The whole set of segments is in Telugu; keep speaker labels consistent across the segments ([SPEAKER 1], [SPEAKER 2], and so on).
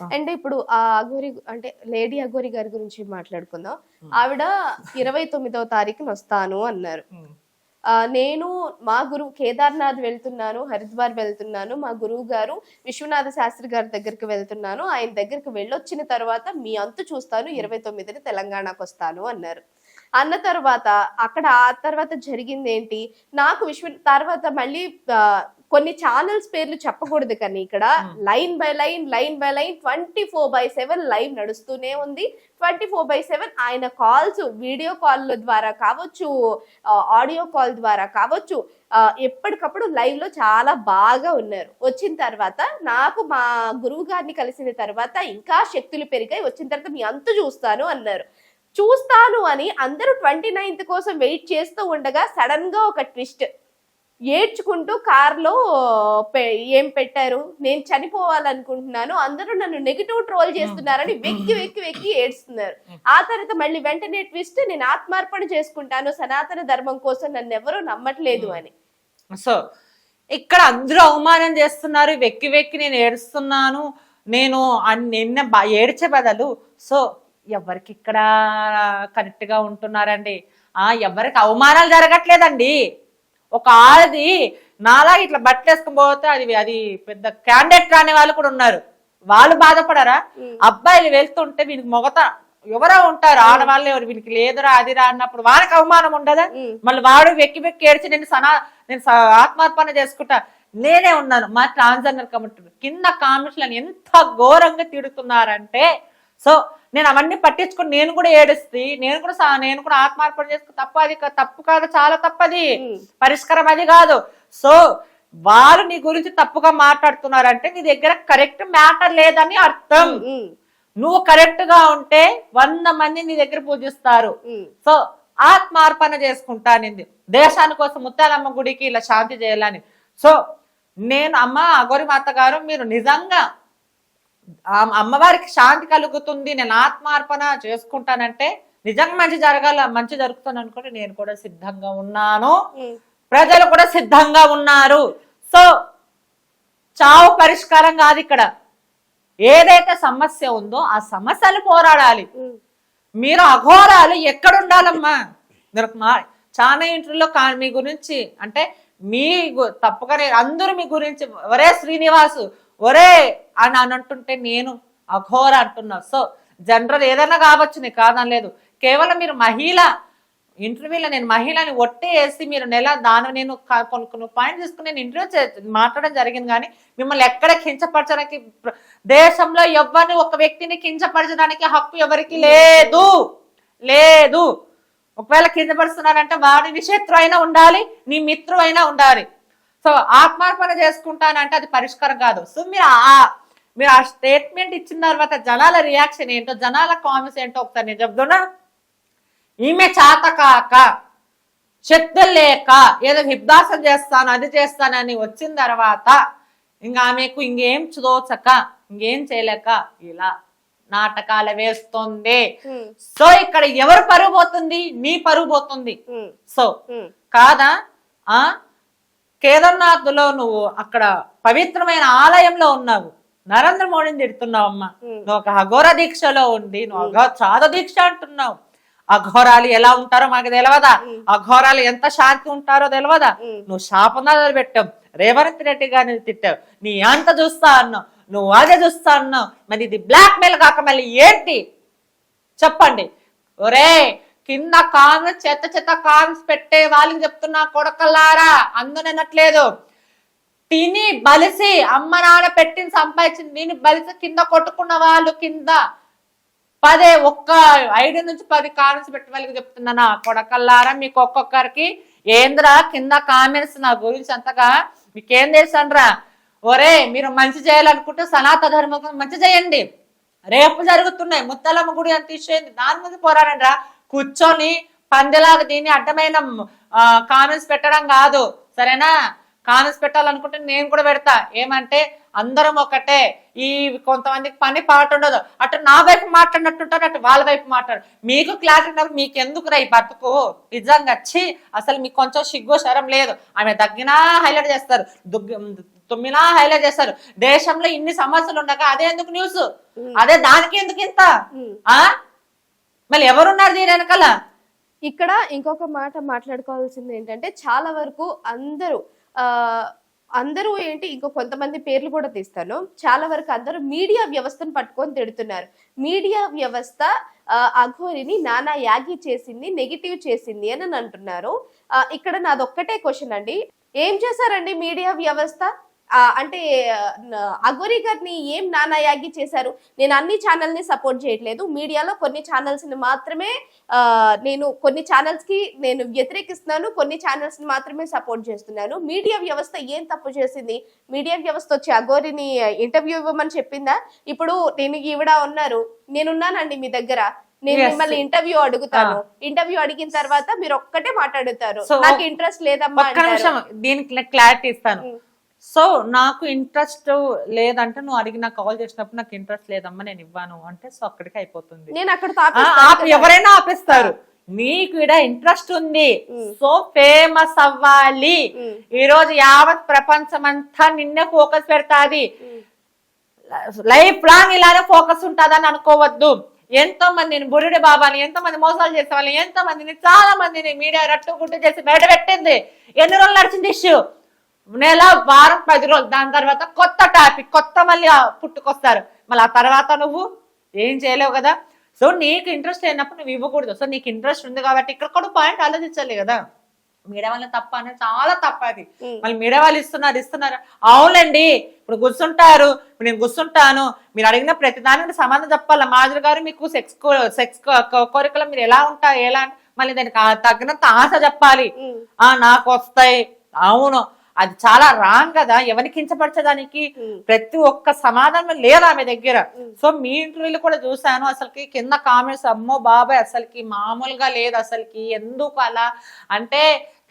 [SPEAKER 1] అంటే ఇప్పుడు ఆ అఘోరి అంటే లేడీ అఘోరి గారి గురించి మాట్లాడుకుందాం. ఆవిడ ఇరవై తొమ్మిదవ తారీఖున వస్తాను అన్నారు. ఆ, నేను మా గురువు కేదార్నాథ్ వెళ్తున్నాను హరిద్వార్ వెళ్తున్నాను మా గురువు గారు విశ్వనాథ శాస్త్రి గారి దగ్గరికి వెళ్తున్నాను ఆయన దగ్గరికి వెళ్ళొచ్చిన తర్వాత మీ అంతు చూస్తాను ఇరవై తొమ్మిదిని తెలంగాణకు వస్తాను అన్నారు. అన్న తర్వాత అక్కడ ఆ తర్వాత జరిగింది ఏంటి నాకు విశ్వ తర్వాత మళ్ళీ కొన్ని ఛానల్స్ పేర్లు చెప్పకూడదు కానీ ఇక్కడ line by line line by line twenty four by seven live నడుస్తూనే ఉంది. ట్వంటీ ఫోర్ బై సెవెన్ ఆయన కాల్స్ వీడియో కాల్ ద్వారా కావచ్చు ఆడియో కాల్ ద్వారా కావచ్చు ఎప్పటికప్పుడు లైవ్లో చాలా బాగా ఉన్నారు. వచ్చిన తర్వాత నాకు మా గురువు గారిని కలిసిన తర్వాత ఇంకా శక్తులు పెరిగాయి. వచ్చిన తర్వాత మీ అంతు చూస్తాను అన్నారు. చూస్తాను అని అందరూ ట్వంటీ నైన్త్ కోసం వెయిట్ చేస్తూ ఉండగా సడన్గా ఒక ట్విస్ట్ ఏడ్చుకుంటూ కార్లో ఏం పెట్టారు? నేను చనిపోవాలనుకుంటున్నాను. అందరూ నన్ను నెగిటివ్ ట్రోల్ చేస్తున్నారని వెక్కి వెక్కి వెక్కి ఏడుస్తున్నారు. ఆ తర్వాత మళ్ళీ వెంటనే ట్విస్ట్ నేను ఆత్మార్పణ చేసుకుంటాను. సనాతన ధర్మం కోసం నన్ను ఎవరూ నమ్మట్లేదు అని.
[SPEAKER 2] సో ఇక్కడ అందరూ అవమానం చేస్తున్నారు. వెక్కి వెక్కి నేను ఏడుస్తున్నాను. నేను నిన్న ఏడ్చే బదులు సో ఎవరికి ఇక్కడ కరెక్ట్గా ఉంటున్నారండి? ఆ ఎవరికి అవమానాలు జరగట్లేదండి. ఒక ఆడది నాలా ఇట్లా బట్టలు వేసుకుని పోతే అది అది పెద్ద క్యాండిడేట్ రాని వాళ్ళు కూడా ఉన్నారు. వాళ్ళు బాధపడరా? అబ్బాయిలు వెళ్తుంటే వీనికి మొగత ఎవరో ఉంటారు ఆడవాళ్ళు ఎవరు? వీనికి లేదురా అదిరా అన్నప్పుడు వానికి అవమానం ఉండదా. మళ్ళీ వాడు వెక్కి వెక్కి ఏడ్చి నేను సనా నేను ఆత్మార్పణ చేసుకుంటా. నేనే ఉన్నాను. మా ట్రాన్స్జెండర్ కమిటీ కింద కామెంట్లను ఎంత ఘోరంగా తిడుతున్నారంటే సో నేను అవన్నీ పట్టించుకుని నేను కూడా ఏడుస్తే నేను కూడా నేను కూడా ఆత్మార్పణ చేసుకు తప్పు అది తప్పు కాదు చాలా తప్పది. పరిష్కారం అది కాదు. సో వాళ్ళు నీ గురించి తప్పుగా మాట్లాడుతున్నారంటే నీ దగ్గర కరెక్ట్ మ్యాటర్ లేదని అర్థం. నువ్వు కరెక్ట్గా ఉంటే వంద మంది నీ దగ్గర పూజిస్తారు. సో ఆత్మార్పణ చేసుకుంటానింది దేశాని కోసం ముత్యాలమ్మ గుడికి ఇలా శాంతి చేయాలని. సో నేను అమ్మ అగోరి మాత గారు మీరు నిజంగా అమ్మవారికి శాంతి కలుగుతుంది నేను ఆత్మార్పణ చేసుకుంటానంటే నిజంగా మంచి జరగాల మంచి జరుగుతుంది అనుకుంటే నేను కూడా సిద్ధంగా ఉన్నాను. ప్రజలు కూడా సిద్ధంగా ఉన్నారు. సో చావు పరిష్కారం కాదు ఇక్కడ. ఏదైతే సమస్య ఉందో ఆ సమస్యలు పోరాడాలి. మీరు అఘోరాలు ఎక్కడ ఉండాలమ్మా మీరు మా చాలా ఇంటర్లో కా మీ గురించి అంటే మీ తప్పగానే అందరూ మీ గురించి ఒరే శ్రీనివాసు ఒరే అని అని అంటుంటే నేను అఘోర అంటున్నా. సో జనరల్ ఏదైనా కావచ్చు నీకు కాదనలేదు కేవలం మీరు మహిళ ఇంటర్వ్యూలో నేను మహిళని ఒట్టే వేసి మీరు నెల దాని నేను క- కొన్ని కొన్ని పాయింట్ తీసుకుని నేను ఇంటర్వ్యూ మాట్లాడడం జరిగింది కానీ మిమ్మల్ని ఎక్కడ కించపరచడానికి దేశంలో ఎవరిని ఒక వ్యక్తిని కించపరచడానికి హక్కు ఎవరికి లేదు. లేదు. ఒకవేళ కించపరుస్తున్నారంటే వాడి నీ అయినా ఉండాలి నీ మిత్రు అయినా ఉండాలి. సో ఆత్మార్పణ చేసుకుంటానంటే అది పరిష్కారం కాదు. సో మీరు ఆ మీరు ఆ స్టేట్మెంట్ ఇచ్చిన తర్వాత జనాల రియాక్షన్ ఏంటో జనాల కామెంట్స్ ఏంటో ఒకసారి నేను చెప్తున్నా. ఈమె చాత కాక లేక ఏదో హిబ్దాసం చేస్తాను అది చేస్తానని వచ్చిన తర్వాత ఇంకా ఆమెకు ఇంకేం చదవచక ఇంకేం చేయలేక ఇలా నాటకాలు వేస్తుంది. సో ఇక్కడ ఎవరు పరుగు పోతుంది? నీ పరుగు పోతుంది. సో. కాదా? ఆ? కేదార్నాథ్లో నువ్వు అక్కడ పవిత్రమైన ఆలయంలో ఉన్నావు. నరేంద్ర మోడీని తిడుతున్నావు అమ్మా. నువ్వు ఒక అఘోర దీక్షలో ఉండి నువ్వు అఘో చాద దీక్ష అంటున్నావు. అఘోరాలు ఎలా ఉంటారో మాకు తెలియదా అఘోరాలు ఎంత శాంతి ఉంటారో తెలియదా. నువ్వు శాపనాలు పెట్టావు. రేవంత్ రెడ్డి గారిని తిట్టావు. నీ అంత చూస్తా అన్నావు. నువ్వు అదే చూస్తా అన్నావు. మరి ఇది బ్లాక్ మెయిల్ కాక మళ్ళీ ఏంటి? చెప్పండి. ఒరే కింద కామెంట్స్ చెత్త చెత్త కామెంట్స్ పెట్టే వాళ్ళకి చెప్తున్నా కొడకల్లారా? అందునట్లేదు తిని బలిసి అమ్మ నాన్న పెట్టిన సంపాదించింది నేను బలిసి కింద కొట్టుకున్న వాళ్ళు కింద పదే ఒక్క ఐదు నుంచి పది కామెంట్స్ పెట్టిన వాళ్ళకి చెప్తున్నానా? కొడకల్లారా మీకు ఒక్కొక్కరికి? ఏంద్రా కింద కామెంట్స్ నా గురించి అంతగా? మీకేం తెలుసండ్రా? ఒరే మీరు మంచి చేయాలనుకుంటే సనాతన ధర్మం మంచి చేయండి. రేపు జరుగుతున్నాయి. ముత్తలమ్మ గుడి అని తీసేయండి దాని ముందు పోరాడండి రా కూర్చొని పందెలాగా దీన్ని అడ్డమైన కామెంట్స్ పెట్టడం కాదు. సరేనా? కామెంట్స్ పెట్టాలనుకుంటే నేను కూడా పెడతా. ఏమంటే అందరం ఒకటే. ఈ కొంతమందికి పని పాట ఉండదు. అటు నా వైపు మాట్లాడినట్టుంటారు అటు వాళ్ళ వైపు మాట్లాడు మీకు క్లారిటీ ఉన్నప్పుడు మీకు ఎందుకు రా ఈ బతుకు? నిజంగా వచ్చి అసలు మీకు కొంచెం సిగ్గు శరం లేదు. ఆమె తగ్గినా హైలైట్ చేస్తారు. తొమ్మిలా హైలైట్ చేస్తారు. దేశంలో ఇన్ని సమస్యలు ఉండగా అదే ఎందుకు న్యూస్? అదే దానికి ఎందుకు ఇంత? మళ్ళీ ఎవరున్నారు దీని వెనకాల?
[SPEAKER 1] ఇక్కడ ఇంకొక మాట మాట్లాడుకోవాల్సింది ఏంటంటే చాలా వరకు అందరూ ఆ అందరూ ఏంటి ఇంకో కొంతమంది పేర్లు కూడా తీస్తాను. చాలా వరకు అందరూ మీడియా వ్యవస్థను పట్టుకొని తిడుతున్నారు. మీడియా వ్యవస్థ అఘోరిని నానా యాగి చేసింది నెగిటివ్ చేసింది అని అంటున్నారు. ఇక్కడ నాదొక్కటే క్వశ్చన్ అండి. ఏం చేశారండి మీడియా వ్యవస్థ? అంటే అఘోరి గారిని ఏం నానా యాగి చేశారు? నేను అన్ని ఛానల్ని సపోర్ట్ చేయట్లేదు. మీడియాలో కొన్ని ఛానల్స్ని మాత్రమే నేను కొన్ని ఛానల్స్కి నేను వ్యతిరేకిస్తున్నాను. కొన్ని ఛానల్స్ని మాత్రమే సపోర్ట్ చేస్తున్నాను. మీడియా వ్యవస్థ ఏం తప్పు చేసింది? మీడియా వ్యవస్థ వచ్చి అఘోరిని ఇంటర్వ్యూ ఇవ్వమని చెప్పిందా? ఇప్పుడు నేను ఈవిడ ఉన్నారు. నేనున్నానండి మీ దగ్గర. నేను. మిమ్మల్ని ఇంటర్వ్యూ అడుగుతాను. ఇంటర్వ్యూ అడిగిన తర్వాత మీరు ఒక్కటే మాట్లాడుతారు. నాకు ఇంట్రెస్ట్ లేదమ్మా
[SPEAKER 2] దీనికి క్లారిటీ ఇస్తాను. సో నాకు ఇంట్రెస్ట్ లేదంటే నువ్వు అడిగి నాకు కాల్ చేసినప్పుడు నాకు ఇంట్రెస్ట్ లేదమ్మా నేను ఇవ్వను అంటే సో అక్కడికి అయిపోతుంది.
[SPEAKER 1] నేను అక్కడ
[SPEAKER 2] ఎవరైనా ఆపేస్తారు. నీకు ఇక్కడ ఇంట్రెస్ట్ ఉంది. సో ఫేమస్ అవ్వాలి. ఈ రోజు యావత్ ప్రపంచం అంతా నిన్నే ఫోకస్ పెడతాది. లైఫ్ లాంగ్ ఇలానే ఫోకస్ ఉంటుందని అనుకోవద్దు. ఎంతో మందిని బురుడి బాబాని ఎంతో మంది మోసాలు చేసే వాళ్ళని ఎంతో మందిని చాలా మందిని మీడియా రట్టు గుట్టు చేసి బయట పెట్టింది. ఎన్ని రోజులు నడిచింది ఇష్యూ? నెల వారం పది రోజులు. దాని తర్వాత కొత్త టాపిక్ కొత్త మళ్ళీ పుట్టుకొస్తారు. మళ్ళీ ఆ తర్వాత నువ్వు ఏం చేయలేవు కదా? సో నీకు ఇంట్రెస్ట్ అయినప్పుడు నువ్వు ఇవ్వకూడదు. సో నీకు ఇంట్రెస్ట్ ఉంది కాబట్టి ఇక్కడ కూడా పాయింట్ ఆలోచించాలి కదా? మీడియా వాళ్ళ తప్ప అనేది చాలా తప్ప అది. మళ్ళీ మీడియా వాళ్ళు ఇస్తున్నారు ఇస్తున్నారు. అవునండి. ఇప్పుడు ఇప్పుడు నేను కూర్చుంటాను. మీరు అడిగిన ప్రతిదానికి సమాధానం చెప్పాలి. మాధురి గారు మీకు సెక్స్ సెక్స్ కోరికలు మీరు ఎలా ఉంటారు ఎలా మళ్ళీ దానికి తగినంత ఆశ చెప్పాలి. ఆ నాకు వస్తాయి. అవును. అది చాలా రాంగ్ కదా. ఎవరిని కించపరచడానికి. ప్రతి ఒక్క సమాధానం లేదు ఆమె దగ్గర. సో మీ ఇంటర్వ్యూలు కూడా చూసాను అసలుకి కింద కామెంట్స్ అమ్మో బాబాయ్ అసలుకి మామూలుగా లేదు అసలుకి. ఎందుకు అలా? అంటే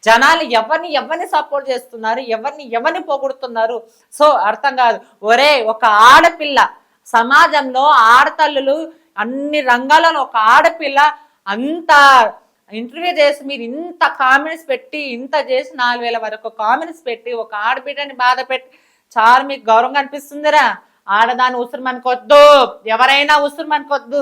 [SPEAKER 2] జనాలు ఎవరిని ఎవరిని సపోర్ట్ చేస్తున్నారు? ఎవరిని ఎవరిని పొగుడుతున్నారు? సో అర్థం కాదు. ఒరే ఒక ఆడపిల్ల సమాజంలో ఆడతల్లులు అన్ని రంగాలలో ఒక ఆడపిల్ల అంత ఇంటర్వ్యూ చేసి మీరు ఇంత కామెంట్స్ పెట్టి ఇంత చేసి నాలుగు వేల వరకు కామెంట్స్ పెట్టి ఒక ఆడబిడ్డని బాధ పెట్టి చాలా మీకు గౌరవంగా అనిపిస్తుందిరా. ఆడదాని ఉసురు మనకొద్దు ఎవరైనా ఉసురు మనకొద్దు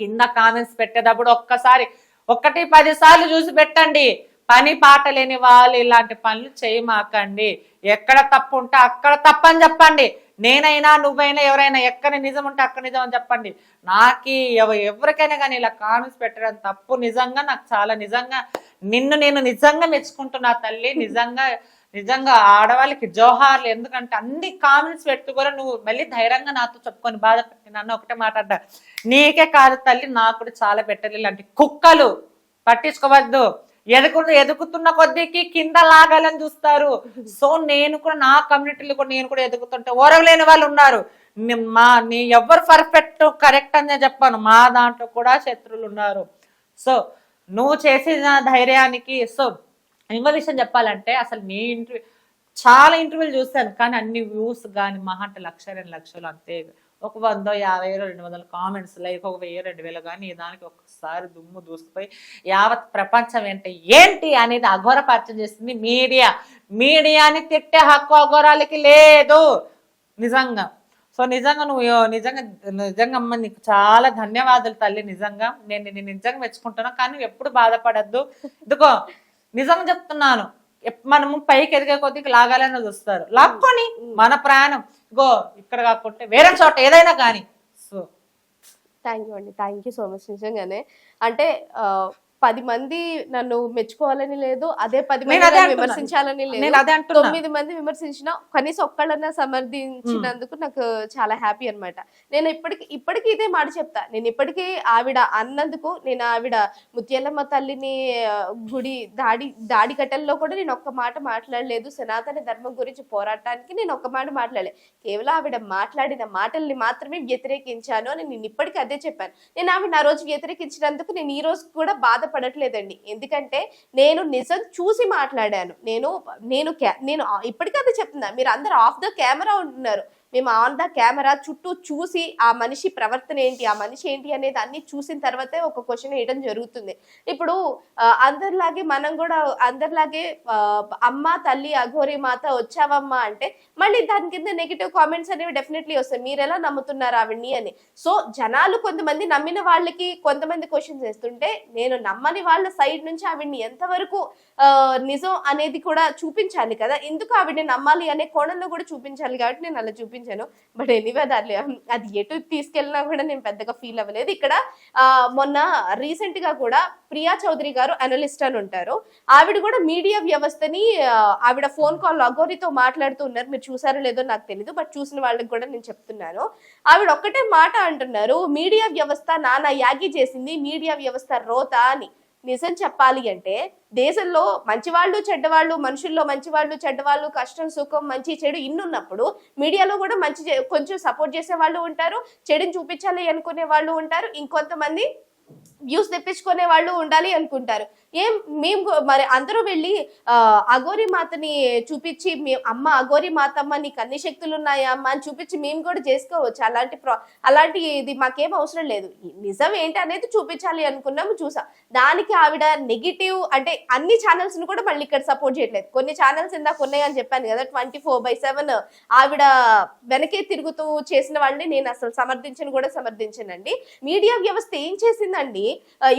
[SPEAKER 2] కింద కామెంట్స్ పెట్టేటప్పుడు ఒక్కసారి ఒకటి పది సార్లు చూసి పెట్టండి. పని పాట లేని వాళ్ళు ఇలాంటి పనులు చేయమాకండి. ఎక్కడ తప్పు ఉంటే అక్కడ తప్పని చెప్పండి. నేనైనా నువ్వైనా ఎవరైనా ఎక్కడ నిజం ఉంటే అక్కడ నిజం అని చెప్పండి. నాకు ఎవ ఎవరికైనా కానీ ఇలా కామెంట్స్ పెట్టడం తప్పు. నిజంగా నాకు చాలా నిజంగా నిన్ను నేను నిజంగా మెచ్చుకుంటున్నా తల్లి. నిజంగా నిజంగా ఆడవాళ్ళకి జోహార్లు ఎందుకంటే అన్ని కామెంట్స్ పెట్టు కూడా నువ్వు మళ్ళీ ధైర్యంగా నాతో చెప్పుకొని బాధపడి నన్ను ఒకటే మాట్లాడ్డా. నీకే కాదు తల్లి నాకు కూడా చాలా పెట్టాలి ఇలాంటి కుక్కలు పట్టించుకోవద్దు. ఎదుకు ఎదుగుతున్న కొద్దికి కింద లాగాలని చూస్తారు. సో నేను కూడా నా కమ్యూనిటీలో కూడా నేను కూడా ఎదుగుతుంటే ఓరవలేని వాళ్ళు ఉన్నారు. మా నీ ఎవరు పర్ఫెక్ట్ కరెక్ట్ అని చెప్పాను. మా దాంట్లో కూడా శత్రువులు ఉన్నారు. సో నువ్వు చేసిన ధైర్యానికి సో ఇంకో విషయం చెప్పాలంటే అసలు నీ ఇంటర్వ్యూ చాలా ఇంటర్వ్యూలు చూస్తాను కానీ అన్ని వ్యూస్ కానీ మహా అంటే లక్ష రెండు లక్షలు అంతే. ఒక వంద యాభై రెండు వందల కామెంట్స్ లైక్ ఒక వెయ్యి రెండు వేలు కానీ దానికి ఒకసారి దుమ్ము దూసిపోయి యావత్ ప్రపంచం ఏంటి ఏంటి అనేది అఘోరపరిచయం చేస్తుంది మీడియా. మీడియాని తిట్టే హక్కు అఘోరాలకి లేదు. నిజంగా. సో నిజంగా నువ్వు నిజంగా నిజంగా అమ్మ నీకు చాలా ధన్యవాదాలు తల్లి. నిజంగా నేను నేను నిజంగా మెచ్చుకుంటున్నా కానీ నువ్వు ఎప్పుడు బాధపడద్దు. ఇదిగో నిజంగా చెప్తున్నాను. మనము పైకి ఎదిగే కొద్దికి లాగాలని చూస్తారు. లాక్కొని మన ప్రాణం. గో ఇక్కడ కాకుంటే వేరే చోట ఏదైనా కానీ. సో
[SPEAKER 1] థ్యాంక్ యూ అండి. థ్యాంక్ యూ సో మచ్ నిజంగానే. అంటే పది మంది నన్ను మెచ్చుకోవాలని లేదు అదే పది మంది. విమర్శించాలని లేదు తొమ్మిది మంది విమర్శించిన కనీసం ఒక్కళ్ళన్నా సమర్థించినందుకు నాకు చాలా హ్యాపీ అన్నమాట. నేను ఇప్పటికి ఇప్పటికీ ఇదే మాట చెప్తా. నేను ఇప్పటికీ ఆవిడ అన్నందుకు నేను ఆవిడ ముత్యాలమ్మ తల్లిని గుడి దాడి దాడి కట్టెల్లో కూడా నేను ఒక్క మాట మాట్లాడలేదు. సనాతన ధర్మం గురించి పోరాటానికి నేను ఒక్క మాట మాట్లాడలేదు కేవలం ఆవిడ మాట్లాడిన మాటల్ని మాత్రమే వ్యతిరేకించాను అని నేను ఇప్పటికీ అదే చెప్పాను. నేను ఆవిడ ఆ రోజు వ్యతిరేకించినందుకు నేను ఈ రోజు కూడా బాధపడట్లేదండి ఎందుకంటే నేను నిజం చూసి మాట్లాడాను. నేను నేను నేను ఇప్పటికీ అది చెప్తున్నా. మీరు అందరు ఆఫ్ ద కెమెరా ఉంటున్నారు. మేము ఆన్ ద కెమెరా చుట్టూ చూసి ఆ మనిషి ప్రవర్తన ఏంటి ఆ మనిషి ఏంటి అనేది అన్ని చూసిన తర్వాతే ఒక క్వశ్చన్ వేయడం జరుగుతుంది. ఇప్పుడు అందరిలాగే మనం కూడా అందరిలాగే అమ్మ తల్లి అఘోరి మాత వచ్చావమ్మా అంటే మళ్ళీ దాని కింద నెగిటివ్ కామెంట్స్ అనేవి డెఫినెట్లీ వస్తాయి. మీరు ఎలా నమ్ముతున్నారు ఆవిడ్ని అని? సో జనాలు కొంతమంది నమ్మిన వాళ్ళకి కొంతమంది క్వశ్చన్స్ వేస్తుంటే నేను నమ్మని వాళ్ళ సైడ్ నుంచి ఆవిడ్ని ఎంతవరకు నిజం అనేది కూడా చూపించాలి కదా? ఎందుకు ఆవిడని నమ్మాలి అనే కోణంలో కూడా చూపించాలి కాబట్టి నేను అలా చూపించాను బట్ ఎనీవే దాని అది ఎటు తీసుకెళ్ళినా కూడా నేను పెద్దగా ఫీల్ అవ్వలేదు. ఇక్కడ మొన్న రీసెంట్గా కూడా ప్రియా చౌదరి గారు అనలిస్ట్ అని ఉంటారు. ఆవిడ కూడా మీడియా వ్యవస్థని ఆవిడ ఫోన్ కాల్ అగోరితో మాట్లాడుతూ ఉన్నారు. మీరు చూసారో లేదో నాకు తెలియదు బట్ చూసిన వాళ్ళకి కూడా నేను చెప్తున్నాను. ఆవిడ ఒక్కటే మాట అంటున్నారు మీడియా వ్యవస్థ నానా యాగి చేసింది మీడియా వ్యవస్థ రోత అని. నిజం చెప్పాలి అంటే దేశంలో మంచివాళ్ళు చెడ్డవాళ్ళు మనుషుల్లో మంచివాళ్ళు చెడ్డవాళ్ళు కష్టం సుఖం మంచి చెడు ఇన్నున్నప్పుడు మీడియాలో కూడా మంచి కొంచెం సపోర్ట్ చేసే వాళ్ళు ఉంటారు చెడుని చూపించాలి అనుకునే వాళ్ళు ఉంటారు. ఇంకొంతమంది వ్యూస్ తెప్పించుకునే వాళ్ళు ఉండాలి అనుకుంటారు. ఏం మేము మరి అందరూ వెళ్ళి అఘోరి మాతని చూపించి మీ అమ్మ అఘోరి మాతమ్మ నీకు అన్ని శక్తులు ఉన్నాయా అమ్మ అని చూపించి మేము కూడా చేసుకోవచ్చు. అలాంటి ప్రా అలాంటి ఇది మాకేం అవసరం లేదు. నిజం ఏంటి అనేది చూపించాలి అనుకున్నాము చూసాం. దానికి ఆవిడ నెగిటివ్ అంటే అన్ని ఛానల్స్ను కూడా మళ్ళీ ఇక్కడ సపోర్ట్ చేయట్లేదు. కొన్ని ఛానల్స్ ఇందాక ఉన్నాయని చెప్పాను కదా ట్వంటీ ఫోర్ బై సెవెన్ ఆవిడ వెనకే తిరుగుతూ చేసిన వాళ్ళని నేను అసలు సమర్థించను కూడా సమర్థించనండి. మీడియా వ్యవస్థ ఏం చేసిందండి?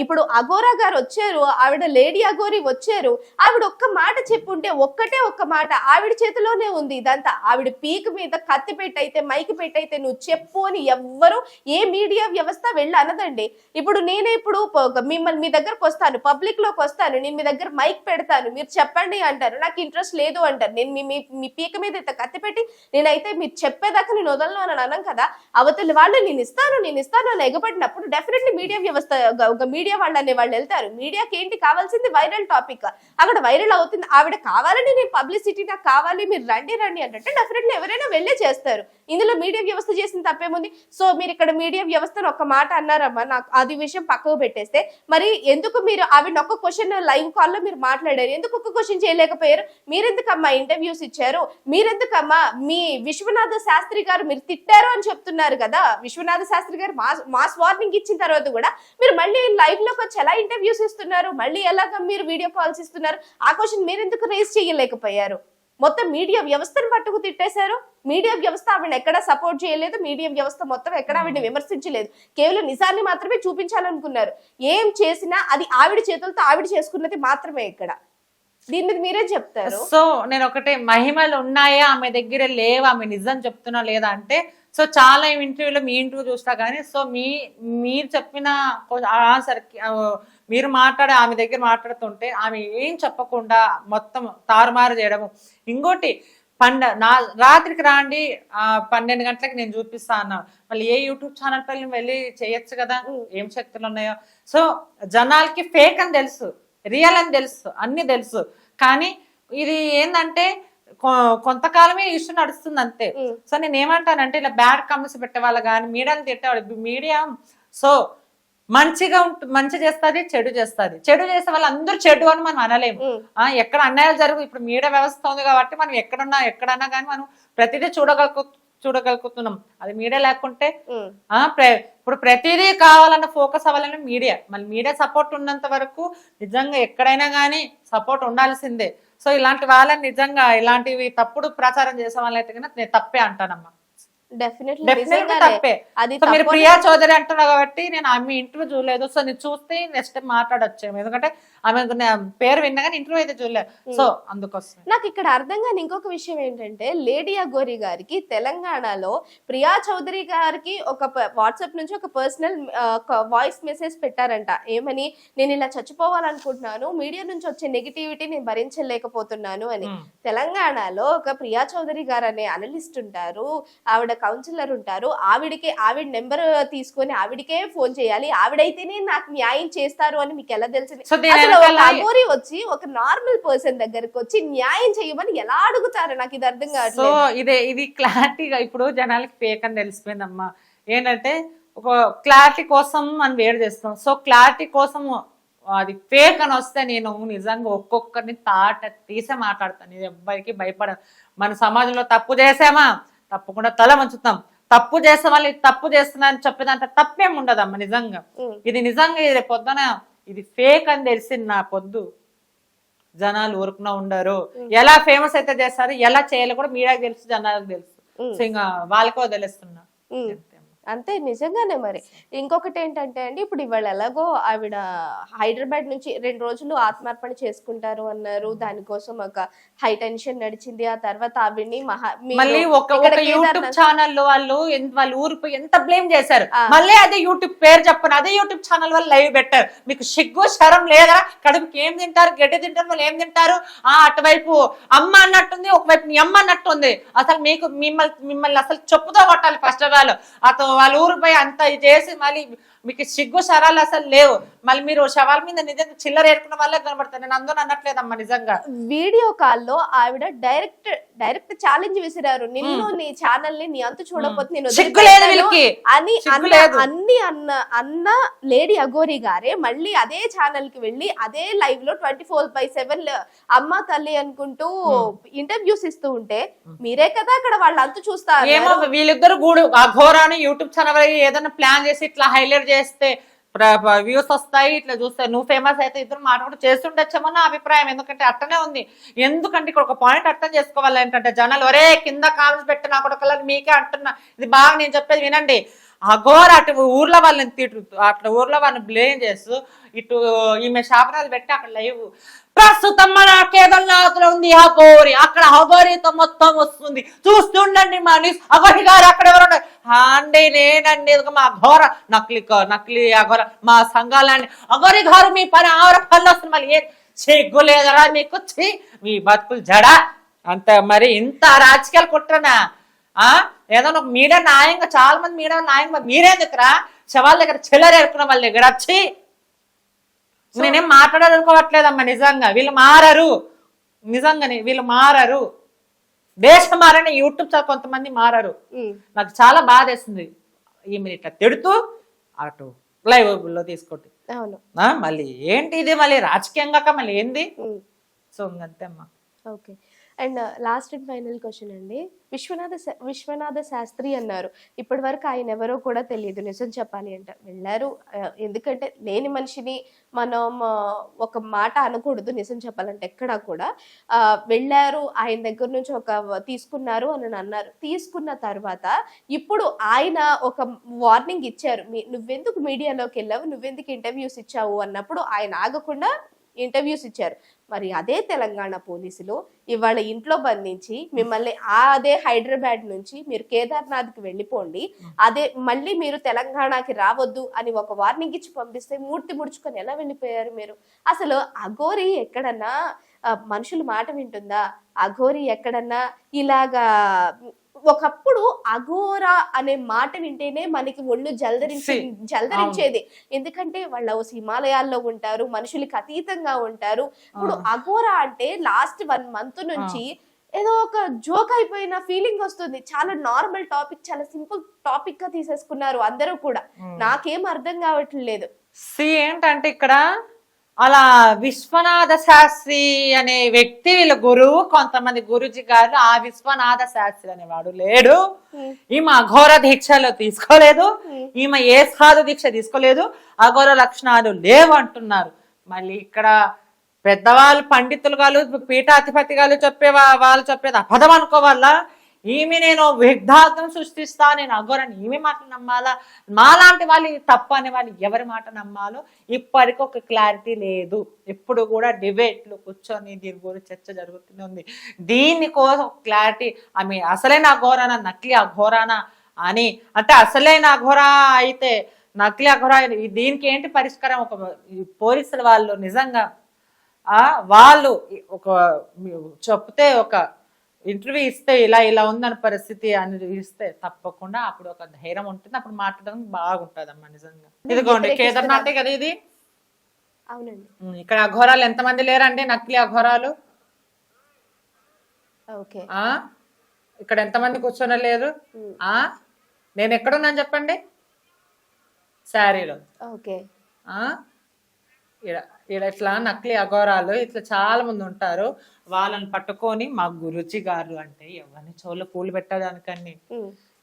[SPEAKER 1] ఇప్పుడు అగోరా గారు వచ్చారు ఆవిడ లేడీ అగోరి వచ్చారు ఆవిడ ఒక్క మాట చెప్పుంటే ఒక్కటే ఒక్క మాట ఆవిడ చేతిలోనే ఉంది ఇదంతా. ఆవిడ పీక్ మీద కత్తి పెట్టయితే మైక్ పెట్టయితే నువ్వు చెప్పు అని ఎవ్వరు ఏ మీడియా వ్యవస్థ వెళ్ళి అనదండి. ఇప్పుడు నేనే ఇప్పుడు మిమ్మల్ని మీ దగ్గరకు వస్తాను పబ్లిక్లోకి వస్తాను నేను మీ దగ్గర మైక్ పెడతాను మీరు చెప్పండి అంటారు. నాకు ఇంట్రెస్ట్ లేదు అంటారు. నేను మీ మీ- పీక మీద ఇంత కత్తి పెట్టి నేనైతే మీరు చెప్పేదాకా నేను వదలను అని అన్నాను కదా. అవతలి వాళ్ళు నేను ఇస్తాను నేను ఇస్తాను అని ఎగబడినప్పుడు డెఫినెట్లీ మీడియా వ్యవస్థ ఒక- ఒక మీడియా వాళ్ళు అనే వాళ్ళు వెళ్తారు. మీడియాకి ఏంటి? కావాల్సింది వైరల్ టాపిక్ అక్కడ వైరల్ అవుతుంది. ఆవిడ కావాలని నేను పబ్లిసిటీ నాకు కావాలి మీరు రండి రండి అంటే డెఫినెట్లీ ఎవరైనా వెళ్ళే చేస్తారు. ఇందులో మీడియా వ్యవస్థ చేసిన తప్పేముంది? సో మీరు ఇక్కడ మీడియా వ్యవస్థను ఒక మాట అన్నారమ్మా నాకు అది విషయం పక్కకు పెట్టేస్తే. మరి ఎందుకు మీరు ఆవిడ ఒక్క క్వశ్చన్ లైవ్ కాల్లో మీరు మాట్లాడారు? ఎందుకు ఒక్క క్వశ్చన్ చేయలేకపోయారు? మీరెందుకమ్మా ఇంటర్వ్యూస్ ఇచ్చారు? మీరెందుకమ్మా మీ విశ్వనాథ శాస్త్రి గారు మీరు తిట్టారు అని చెప్తున్నారు కదా? విశ్వనాథ శాస్త్రి గారు మాస్ మాస్ వార్నింగ్ ఇచ్చిన తర్వాత కూడా మీరు మళ్ళీ లైవ్లోకి వచ్చి ఎలా ఇంటర్వ్యూస్ ఇస్తున్నారు? మళ్ళీ ఎలాగ మీరు వీడియో కాల్స్ ఇస్తున్నారు? ఆ క్వశ్చన్ మీరు ఎందుకు రేస్ చేయలేకపోయారు? మొత్తం మీడియా వ్యవస్థను పట్టుకు తిట్టేశారు. మీడియా వ్యవస్థ ఆవిడ ఎక్కడ సపోర్ట్ చేయలేదు. మీడియా వ్యవస్థ మొత్తం ఎక్కడ ఆవిడ విమర్శించలేదు. కేవలం నిజాన్ని మాత్రమే చూపించాలనుకున్నారు. ఏం చేసినా అది ఆవిడ చేతులతో ఆవిడ చేసుకున్నది మాత్రమే ఇక్కడ. దీని మీద మీరే చెప్తారు.
[SPEAKER 2] సో నేను ఒకటే మహిమలు ఉన్నాయా? ఆమె దగ్గర లేవా? ఆమె నిజం చెప్తున్నా లేదా అంటే సో చాలా ఇంటర్వ్యూలో మీ ఇంటర్వ్యూ చూస్తా కానీ సో మీ మీరు చెప్పిన ఆన్సర్ మీరు మాట్లాడే ఆమె దగ్గర మాట్లాడుతుంటే ఆమె ఏం చెప్పకుండా మొత్తం తారుమారు చేయడము. ఇంకోటి పండ నా రాత్రికి రాండి పన్నెండు గంటలకు నేను చూపిస్తా అన్నా. మళ్ళీ ఏ యూట్యూబ్ ఛానల్ పైన వెళ్ళి చేయొచ్చు కదా? ఏం శక్తులు ఉన్నాయో? సో జనాలకి ఫేక్ అని తెలుసు రియల్ అని తెలుసు అన్ని తెలుసు. కానీ ఇది ఏంటంటే కొంతకాలమే ఇష్యూ నడుస్తుంది అంతే. సో నేను ఏమంటానంటే ఇలా బ్యాడ్ కామెంట్స్ పెట్టే వాళ్ళు కానీ మీడియాని తిట్టేవాళ్ళు మీడియా సో మంచిగా మంచి చేస్తుంది చెడు చేస్తుంది. చెడు చేసే వాళ్ళు అందరూ చెడు అని మనం అనలేము. ఎక్కడ అన్యాయాలు జరుగు ఇప్పుడు మీడియా వ్యవస్థ ఉంది కాబట్టి మనం ఎక్కడున్నా ఎక్కడన్నా కానీ మనం ప్రతిదీ చూడగలుగు చూడగలుగుతున్నాం. అది మీడియా లేకుంటే. ఆ ఇప్పుడు ప్రతిదీ కావాలన్న ఫోకస్ అవ్వాలన్న మీడియా. మళ్ళీ మీడియా సపోర్ట్ ఉన్నంత వరకు నిజంగా ఎక్కడైనా కానీ సపోర్ట్ ఉండాల్సిందే. సో ఇలాంటి వాళ్ళని నిజంగా ఇలాంటివి తప్పుడు ప్రచారం చేసే వాళ్ళైతే కనుక నేను తప్పే అంటానమ్మా. తప్పే. మీరు ప్రియా చౌదరి అంటున్నారు కాబట్టి నేను ఆమె ఇంటర్వ్యూ చూడలేదు. సో నేను చూస్తే నెక్స్ట్ టైం మాట్లాడొచ్చేమో. ఎందుకంటే ఆమె పేరు విన్నా కానీ ఇంటర్వ్యూ అయితే చూడలేదు సో అందుకోసం.
[SPEAKER 1] నాకు ఇక్కడ అర్థం కాని ఇంకొక విషయం ఏంటంటే లేడీ అగోరి గారికి తెలంగాణలో ప్రియా చౌదరి గారికి ఒక వాట్సాప్ నుంచి ఒక పర్సనల్ వాయిస్ మెసేజ్ పెట్టారంట. ఏమని? నేను ఇలా చచ్చిపోవాలనుకుంటున్నాను మీడియా నుంచి వచ్చే నెగిటివిటీ నేను భరించలేకపోతున్నాను అని. తెలంగాణలో ఒక ప్రియా చౌదరి గారు అనే అనలిస్ట్ ఉంటారు ఆవిడ కౌన్సిలర్ ఉంటారు. ఆవిడకే ఆవిడ నెంబర్ తీసుకొని ఆవిడకే ఫోన్ చేయాలి. ఆవిడైతేనే నాకు న్యాయం చేస్తారు అని మీకు ఎలా తెలిసింది? అసలు ఒక
[SPEAKER 2] వెనకాల-
[SPEAKER 1] అఘోరి వచ్చి ఒక నార్మల్ పర్సన్ దగ్గరకు వచ్చి న్యాయం చేయమని ఎలా అడుగుతారు? నాకు ఇది అర్థం
[SPEAKER 2] సో
[SPEAKER 1] కావట్లేదు.
[SPEAKER 2] ఇదే ఇది క్లారిటీగా ఇప్పుడు జనాలకి ఫేక్ అని తెలిసిపోయిందమ్మా. ఏంటంటే ఒక క్లారిటీ కోసం మనం వేరు చేస్తాం సో క్లారిటీ కోసం అది ఫేక్ అని వస్తే నేను నిజంగా ఒక్కొక్కరిని తాట తీసే మాట్లాడతాను. ఇది ఎవ్వరికి భయపడ మన సమాజంలో తప్పు చేసామా? తప్పకుండా తల వంచుతాం. తప్పు చేసే వాళ్ళు తప్పు చేస్తున్నా అని చెప్పేదంటే తప్పేం ఉండదమ్మా నిజంగా. ఇది నిజంగా ఇది పొద్దున ఇది ఫేక్ అని తెలిసింది నా పొద్దు జనాలు ఊరుకున్నా ఉండరు ఎలా ఫేమస్ అయితే చేస్తారు ఎలా చేయాలో కూడా మీడియాకి తెలుసు జనాలకు తెలుసు. సో ఇంకా వాళ్ళకో తెలుస్తున్నా
[SPEAKER 1] ఉమ్.
[SPEAKER 2] అంతే
[SPEAKER 1] నిజంగానే మరి. ఇంకొకటి ఏంటంటే అండి ఇప్పుడు ఇవాళ ఎలాగో ఆవిడ హైదరాబాద్ నుంచి రెండు రోజులు ఆత్మార్పణ చేసుకుంటారు అన్నారు. దానికోసం ఒక హై టెన్షన్ నడిచింది. ఆ తర్వాత ఆవిడ్ని
[SPEAKER 2] మళ్ళీ ఒక యూట్యూబ్ ఛానల్ వాళ్ళు వాళ్ళ ఊరికి ఎంత బ్లేమ్ చేశారు. మళ్ళీ అదే యూట్యూబ్ పేరు చెప్పను అదే యూట్యూబ్ ఛానల్ వాళ్ళు లైవ్ పెట్టారు. మీకు సిగ్గు శరం లేదా? కడుపుకి ఏం తింటారు? గడ్డి తింటారు? వాళ్ళు ఏం తింటారు? ఆ అటువైపు అమ్మ అన్నట్టుంది ఒకవైపు నీ అమ్మ అన్నట్టుంది. అసలు మీకు మిమ్మల్ని మిమ్మల్ని అసలు చెప్పుతో కొట్టాలి ఫస్ట్ ఆఫ్ ఆల్ అతను వాళ్ళ ఊరు అంత చేసి మళ్ళీ మీకు సిగ్గు సరాలు అసలు లేవు. మళ్ళీ మీరు శవాల మీద నిజంగా చిల్లర ఏరుకున్న వాళ్ళే కనబడతారు. నేను అందరూ అనట్లేదమ్మా నిజంగా.
[SPEAKER 1] వీడియో కాల్లో ఆవిడ డైరెక్ట్ డైరెక్ట్ ఛాలెంజ్ విసిరారు నిన్ను నీ ఛానల్ని నీ అంతు చూడకపోతే నేను అని అన్న. అన్ని అన్న లేడీ అగోరి గారే మళ్ళీ అదే ఛానల్కి వెళ్ళి అదే లైవ్లో ట్వంటీ ఫోర్ బై సెవెన్ అమ్మ తల్లి అనుకుంటూ ఇంటర్వ్యూస్ ఇస్తూ ఉంటే మీరే కదా అక్కడ వాళ్ళ అంతు చూస్తారు.
[SPEAKER 2] ఏమో వీళ్ళిద్దరు గూడు ఆ ఘోరాని యూట్యూబ్ ఛానల్ ఏదైనా ప్లాన్ చేసి ఇట్లా హైలైట్ చేస్తే వ్యూస్ వస్తాయి ఇట్లా చూస్తే నువ్వు ఫేమస్ అయితే ఇద్దరు మాట కూడా చేస్తుండొచ్చేమో నా అభిప్రాయం. ఎందుకంటే అట్టనే ఉంది. ఎందుకంటే ఇక్కడ ఒక పాయింట్ అర్థం చేసుకోవాలి ఏంటంటే జనాలు ఒరే కింద కామెంట్స్ పెట్టిన అక్కడ కూడా మీకే అంటున్నా. ఇది బాగా నేను చెప్పేది వినండి. అఘోర అటు ఊర్లో వాళ్ళని తిట్టు అట్లా ఊర్లో వాళ్ళని బ్లేమ్ చేస్తూ ఇటు ఈమె శాపనాలు పెట్టి అక్కడ లైవ్ ప్రస్తుతం మన కేదార్నాథ్లో ఉంది హగోరి అక్కడ హబోరితో మొత్తం వస్తుంది. చూస్తుండండి మనీష్. న్యూస్ అఘోరి గారు అక్కడ ఎవరు అండి నేనండి. మా ఘోర నకిలీ నకిలీ అఘోర మా సంఘాలండి అఘోరి గారు మీ పని ఆవర పనులు వస్తుంది. మళ్ళీ ఏ? సిగ్గు లేదరా మీకు? ఛీ, మీ బతుకులు జడ. అంత మరి ఇంత రాజకీయాలు కుట్రనా? ఆ? ఏదో ఒక మీడియా న్యాయంగా చాలా మంది మీడియా న్యాయంగా మీరే దగ్గర శవాల దగ్గర చిల్లర ఏరుకున్న వాళ్ళ దగ్గర. వచ్చి నేనేం మాట్లాడాలనుకోవట్లేదమ్మా నిజంగా. వీళ్ళు మారరు. నిజంగానే వీళ్ళు మారరు. దేశం మారని యూట్యూబ్ కొంతమంది మారరు. నాకు చాలా బాధ వేస్తుంది. ఈమె ఇట్లా తిడుతూ అటు లైవ్లో తీసుకోండి మళ్ళీ ఏంటి ఇది? మళ్ళీ రాజకీయంగా మళ్ళీ ఏంది. సో అంతే అమ్మా.
[SPEAKER 1] Okay. And last and final question అండి. విశ్వనాథ శా- విశ్వనాథ శాస్త్రి అన్నారు. ఇప్పటి వరకు ఆయన ఎవరో కూడా తెలియదు నిజం చెప్పాలి అంటే. వెళ్ళారు. ఎందుకంటే లేని మనిషిని మనం ఒక మాట అనకూడదు. నిజం చెప్పాలంటే ఎక్కడా కూడా. వెళ్ళారు. ఆయన దగ్గర నుంచి ఒక తీసుకున్నారు అని అన్నారు తీసుకున్న తర్వాత ఇప్పుడు ఆయన ఒక వార్నింగ్ ఇచ్చారు. నువ్వెందుకు మీడియాలోకి వెళ్ళావు? నువ్వెందుకు ఇంటర్వ్యూస్ ఇచ్చావు? అన్నప్పుడు ఆయన ఆగకుండా ఇంటర్వ్యూస్ ఇచ్చారు. మరి అదే తెలంగాణ పోలీసులు ఇవాళ ఇంట్లో బంధించి మిమ్మల్ని అదే హైదరాబాద్ నుంచి మీరు కేదార్నాథ్కి వెళ్ళిపోండి. అదే మళ్ళీ మీరు తెలంగాణకి రావద్దు అని ఒక వార్నింగ్ ఇచ్చి పంపిస్తే మూర్తి ముడుచుకొని ఎలా వెళ్ళిపోయారు మీరు? అసలు అఘోరి ఎక్కడన్నా మనుషుల మాట వింటుందా? అఘోరి ఎక్కడన్నా ఇలాగా ఒకప్పుడు అఘోర అనే మాట వింటేనే మనకి ఒళ్ళు జలదరించి జలదరించేది. ఎందుకంటే వాళ్ళు హిమాలయాల్లో ఉంటారు మనుషులకి అతీతంగా ఉంటారు. ఇప్పుడు అఘోర అంటే లాస్ట్ వన్ మంత్ నుంచి ఏదో ఒక జోక్ అయిపోయిన ఫీలింగ్ వస్తుంది. చాలా నార్మల్ టాపిక్ చాలా సింపుల్ టాపిక్గా తీసేసుకున్నారు అందరూ కూడా. నాకేం అర్థం కావట్లేదు.
[SPEAKER 2] సి ఏంటంటే ఇక్కడ అలా విశ్వనాథ శాస్త్రి అనే వ్యక్తి వీళ్ళ గురువు కొంతమంది గురుజీ గారు ఆ విశ్వనాథ శాస్త్రి అనేవాడు లేడు. ఈమె అఘోర దీక్షలో తీసుకోలేదు. ఈమె ఏ సాధు దీక్ష తీసుకోలేదు. అఘోర లక్షణాలు లేవు అంటున్నారు. మళ్ళీ ఇక్కడ పెద్దవాళ్ళు పండితులు గారు పీఠాధిపతి గారు చెప్పే వాళ్ళు చెప్పేది అబద్ధం అనుకోవాలా? ఈమె నేను విగ్ధార్థం సృష్టిస్తా నేను అఘోరని ఈమె మాట నమ్మాలా? మాలాంటి వాళ్ళు ఇది తప్పు అనే వాళ్ళు ఎవరి మాట నమ్మాలో? ఇప్పటికీ ఒక క్లారిటీ లేదు. ఇప్పుడు కూడా డిబేట్లు కూర్చొని దీని గురించి చర్చ జరుగుతూనే ఉంది. దీని కోసం క్లారిటీ ఆమె అసలైన అఘోరానా నకిలీ అఘోరానా అని. అంటే అసలైన అఘోరా అయితే నకిలీ అఘోరా దీనికి ఏంటి పరిష్కారం? ఒక ఈ పోలీసుల వాళ్ళు నిజంగా వాళ్ళు ఒక చెప్తే ఒక ఇంటర్వ్యూ ఇస్తే ఇలా ఇలా ఉందని పరిస్థితి అని ఇస్తే తప్పకుండా అప్పుడు ఒక ధైర్యం ఉంటుంది. అప్పుడు మాట్లాడడానికి బాగుంటుంది అమ్మా నిజంగా ఇదిగోండి కేదార్నాథ్ కదా ఇది?
[SPEAKER 1] అవునండి.
[SPEAKER 2] ఇక్కడ అఘోరాలు ఎంతమంది లేరండి? నకిలీ అఘోరాలు?
[SPEAKER 1] ఓకే.
[SPEAKER 2] ఆ? ఇక్కడ ఎంతమంది కూర్చొని లేరు. ఆ? నేను ఎక్కడున్నాను చెప్పండి? శారీలో.
[SPEAKER 1] ఓకే.
[SPEAKER 2] ఈడ ఇట్లా నకిలీ అఘోరాలు ఇట్లా చాలా మంది ఉంటారు. వాళ్ళని పట్టుకొని మా గురుజీ గారు అంటే ఎవరిని చెవులో పూలు పెట్టడానికని.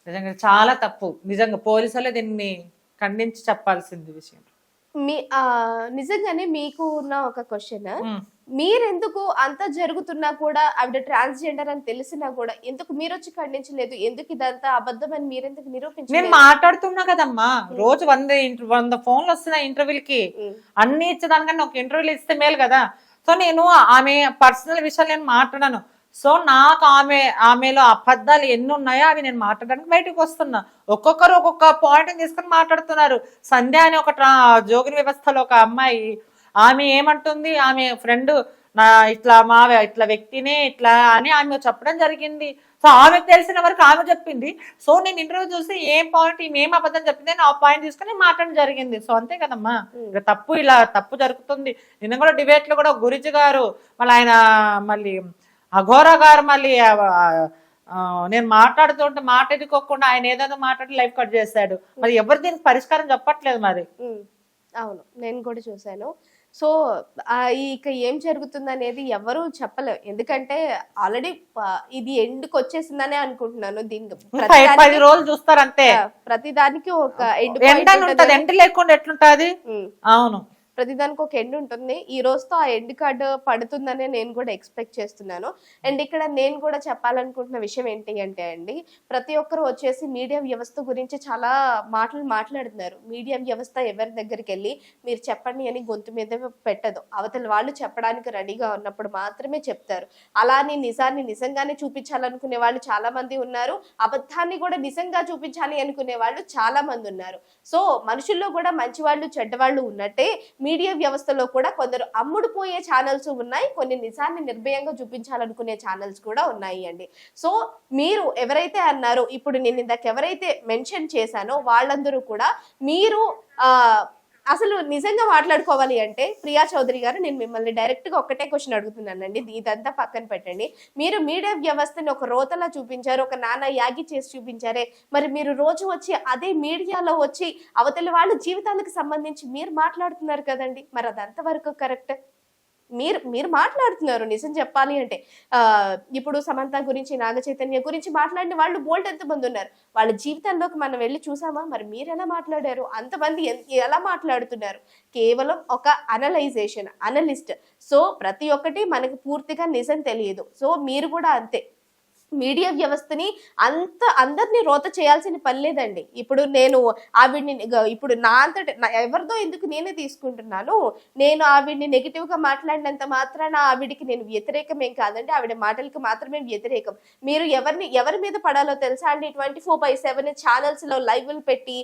[SPEAKER 2] నిజంగా చాలా తప్పు. నిజంగా పోలీసులే దీన్ని ఖండించి చెప్పాల్సింది విషయం.
[SPEAKER 1] మీ నిజంగానే మీకు ఉన్న ఒక క్వశ్చన్. మీరెందుకు అంత జరుగుతున్నా కూడా ఆవిడ ట్రాన్స్జెండర్ అని తెలిసినా కూడా ఎందుకు మీరు వచ్చి ఖండించలేదు? ఎందుకు ఇదంతా అబద్ధం అని మీరెందుకు
[SPEAKER 2] నేను
[SPEAKER 1] నిరూపించలేదు
[SPEAKER 2] మాట్లాడుతున్నా కదమ్మా. రోజు వంద వంద ఫోన్లు వస్తున్నాయి ఇంటర్వ్యూలకి. అన్ని ఇచ్చేదానికన్నా ఒక ఇంటర్వ్యూలు ఇస్తే మేలు కదా. సో నేను ఆమె పర్సనల్ విషయాలు నేను మాట్లాడాను. సో నాకు ఆమె ఆమెలో అబద్ధాలు ఎన్ని ఉన్నాయో అవి నేను మాట్లాడడానికి బయటకు వస్తున్నా. ఒక్కొక్కరు ఒక్కొక్క పాయింట్ తీసుకొని మాట్లాడుతున్నారు. సంధ్య అని ఒక జోగిని వ్యవస్థలో ఒక అమ్మాయి ఆమె ఏమంటుంది? ఆమె ఫ్రెండ్ నా ఇట్లా మా ఇట్లా వ్యక్తినే ఇట్లా అని ఆమె చెప్పడం జరిగింది. సో ఆమెకు తెలిసిన వరకు ఆమె చెప్పింది. సో నేను ఇంటర్వ్యూ చూసి ఏం పాయింట్ ఈమె ఏం అబద్ధం చెప్పింది అని ఆ పాయింట్ తీసుకొని మాట్లాడడం జరిగింది. సో అంతే కదమ్మా. ఇక తప్పు ఇలా తప్పు జరుగుతుంది. నిన్న కూడా డిబేట్లో కూడా గురుజీ గారు మళ్ళీ ఆయన మళ్ళీ అఘోరా గారు మళ్ళీ నేను మాట్లాడుతుంటే మాట ఎదుకోకుండా ఆయన ఏదైనా మాట్లాడి లైఫ్ కట్ చేశాడు. మరి ఎవరు దీనికి పరిష్కారం చెప్పట్లేదు మరి.
[SPEAKER 1] అవును. నేను కూడా చూశాను. సో ఆ, ఇక ఏం జరుగుతుంది అనేది ఎవరు చెప్పలేరు ఎందుకంటే ఆల్రెడీ ఇది ఎండ్కి వచ్చేసిందనే అనుకుంటున్నాను దీనికి
[SPEAKER 2] పది రోజులు చూస్తారు అంతే
[SPEAKER 1] ప్రతి దానికి ఒక ఎండ్
[SPEAKER 2] ఎండ ఉంటది. ఎండ లేకుండా ఎట్లుంటది? అవును.
[SPEAKER 1] ప్రతిదానికి ఒక ఎండ్ ఉంటుంది. ఈ రోజుతో ఆ ఎండ్ కార్డు పడుతుందనే నేను కూడా ఎక్స్పెక్ట్ చేస్తున్నాను. అండ్ ఇక్కడ నేను కూడా చెప్పాలనుకుంటున్న విషయం ఏంటి అంటే అండి ప్రతి ఒక్కరు వచ్చేసి మీడియా వ్యవస్థ గురించి చాలా మాటలు మాట్లాడుతున్నారు. మీడియా వ్యవస్థ ఎవరి దగ్గరికి వెళ్ళి మీరు చెప్పండి అని గొంతు మీద పెట్టదు. అవతల వాళ్ళు చెప్పడానికి రెడీగా ఉన్నప్పుడు మాత్రమే చెప్తారు. అలానే నిజాన్ని నిజంగానే చూపించాలనుకునే వాళ్ళు చాలా మంది ఉన్నారు. అబద్ధాన్ని కూడా నిజంగా చూపించాలి అనుకునే వాళ్ళు చాలా మంది ఉన్నారు. సో మనుషుల్లో కూడా మంచి వాళ్ళు చెడ్డవాళ్ళు ఉన్నట్టే మీడియా వ్యవస్థలో కూడా కొందరు అమ్ముడు పోయే ఛానల్స్ ఉన్నాయి కొన్ని నిజాన్ని నిర్భయంగా చూపించాలనుకునే ఛానల్స్ కూడా ఉన్నాయి అండి. సో మీరు ఎవరైతే అన్నారో ఇప్పుడు నేను ఇందాక ఎవరైతే మెన్షన్ చేశానో వాళ్ళందరూ కూడా మీరు ఆ అసలు నిజంగా మాట్లాడుకోవాలి అంటే ప్రియా చౌదరి గారు నేను మిమ్మల్ని డైరెక్ట్గా ఒక్కటే క్వశ్చన్ అడుగుతున్నానండి. ఇదంతా పక్కన పెట్టండి. మీరు మీడియా వ్యవస్థని ఒక రోతలా చూపించారు ఒక నాన్న యాగి చేసి చూపించారే. మరి మీరు రోజు వచ్చి అదే మీడియాలో వచ్చి అవతలి వాళ్ళ జీవితాలకు సంబంధించి మీరు మాట్లాడుతున్నారు కదండి. మరి అది అంతవరకు కరెక్ట్? మీరు మీరు మాట్లాడుతున్నారు నిజం చెప్పాలి అంటే. ఇప్పుడు సమంత గురించి నాగ చైతన్య గురించి మాట్లాడిన వాళ్ళు బోల్డ్ ఎంతమంది ఉన్నారు? వాళ్ళ జీవితంలోకి మనం వెళ్ళి చూసామా? మరి మీరు ఎలా మాట్లాడారు? అంతమంది ఎలా మాట్లాడుతున్నారు? కేవలం ఒక అనలైజేషన్ అనలిస్ట్. సో ప్రతి ఒక్కటి మనకు పూర్తిగా నిజం తెలియదు. సో మీరు కూడా అంతే. మీడియా వ్యవస్థని అంత అందరినీ రోత చేయాల్సిన పని లేదండి. ఇప్పుడు నేను ఆవిడ్ని ఇప్పుడు నా అంతటి ఎవరిదో ఎందుకు నేనే తీసుకుంటున్నాను? నేను ఆవిడ్ని నెగిటివ్గా మాట్లాడినంత మాత్రాన ఆవిడికి నేను వ్యతిరేకమేం కాదండి. ఆవిడ మాటలకి మాత్రమే వ్యతిరేకం. మీరు ఎవరిని ఎవరి మీద పడాలో తెలుసా అండి? ట్వంటీ ఫోర్ బై సెవెన్ ఛానల్స్లో లైవ్లు పెట్టి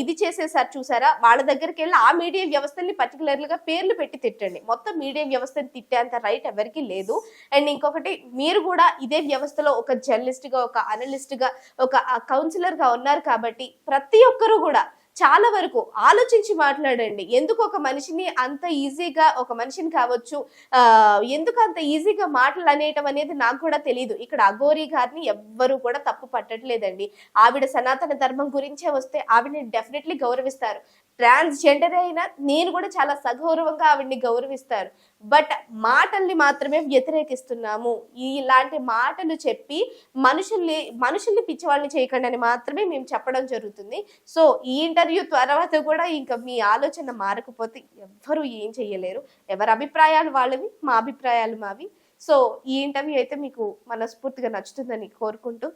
[SPEAKER 1] ఇది చేసేసారు చూసారా? వాళ్ళ దగ్గరికి వెళ్ళి ఆ మీడియా వ్యవస్థని పర్టికులర్గా పేర్లు పెట్టి తిట్టండి. మొత్తం మీడియా వ్యవస్థని తిట్టేంత రైట్ ఎవరికి లేదు. అండ్ ఇంకొకటి మీరు కూడా ఇదే వ్యవస్థలో ఒక జర్నలిస్ట్గా ఒక అనలిస్ట్గా ఒక కౌన్సిలర్గా ఉన్నారు కాబట్టి ప్రతి ఒక్కరూ కూడా చాలా వరకు ఆలోచించి మాట్లాడండి. ఎందుకు ఒక మనిషిని అంత ఈజీగా ఒక మనిషిని కావచ్చు ఎందుకు అంత ఈజీగా మాటలు అనేయటం అనేది నాకు కూడా తెలియదు ఇక్కడ అఘోరి గారిని ఎవ్వరూ కూడా తప్పు పట్టట్లేదండి. ఆవిడ సనాతన ధర్మం గురించే వస్తే ఆవిడని డెఫినెట్లీ గౌరవిస్తారు. ట్రాన్స్జెండర్ అయినా నేను కూడా చాలా సగౌరవంగా ఆవిడ్ని గౌరవిస్తారు బట్ మాటల్ని మాత్రమే వ్యతిరేకిస్తున్నాము. ఇలాంటి మాటలు చెప్పి మనుషుల్ని మనుషుల్ని పిచ్చివాళ్ళని చేయకండి అని మాత్రమే మేము చెప్పడం జరుగుతుంది. సో ఈ ఇంటర్వ్యూ తర్వాత కూడా ఇంకా మీ ఆలోచన మారకపోతే ఎవ్వరూ ఏం చెయ్యలేరు. ఎవరి అభిప్రాయాలు వాళ్ళవి మా అభిప్రాయాలు మావి. సో ఈ ఇంటర్వ్యూ అయితే మీకు మనస్ఫూర్తిగా నచ్చుతుందని కోరుకుంటూ